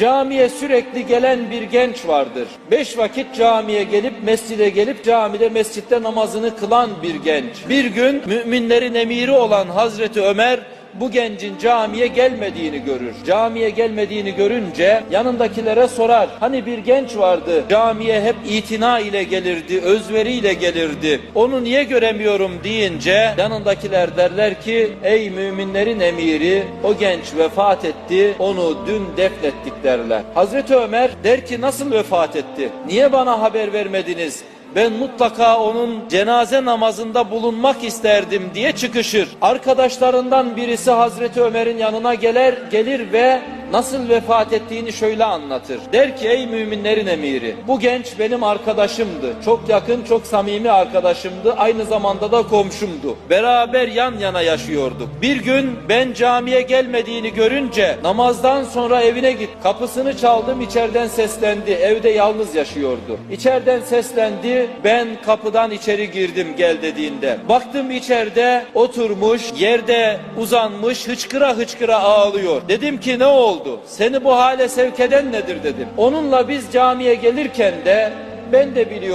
Camiye sürekli gelen bir genç vardır. Beş vakit camiye gelip mescide gelip camide mescitte namazını kılan bir genç. Bir gün müminlerin emiri olan Hazreti Ömer bu gencin camiye gelmediğini görür. Camiye gelmediğini görünce yanındakilere sorar. Hani bir genç vardı camiye hep itina ile gelirdi, özveriyle gelirdi. Onu niye göremiyorum deyince yanındakiler derler ki ey müminlerin emiri o genç vefat etti onu dün defnettik derler. Hazreti Ömer der ki nasıl vefat etti? Niye bana haber vermediniz? Ben mutlaka onun cenaze namazında bulunmak isterdim diye çıkışır. Arkadaşlarından birisi Hazreti Ömer'in yanına gelir, gelir ve nasıl vefat ettiğini şöyle anlatır. Der ki ey müminlerin emiri bu genç benim arkadaşımdı. Çok yakın çok samimi arkadaşımdı. Aynı zamanda da komşumdu. Beraber yan yana yaşıyorduk. Bir gün ben camiye gelmediğini görünce namazdan sonra evine git. Kapısını çaldım içeriden seslendi. Evde yalnız yaşıyordu. İçeriden seslendi. Ben kapıdan içeri girdim gel dediğinde. Baktım içeride oturmuş yerde uzanmış hıçkıra hıçkıra ağlıyor. Dedim ki ne oldu? Seni bu hale sevk eden nedir dedim. Onunla biz camiye gelirken de ben de biliyorum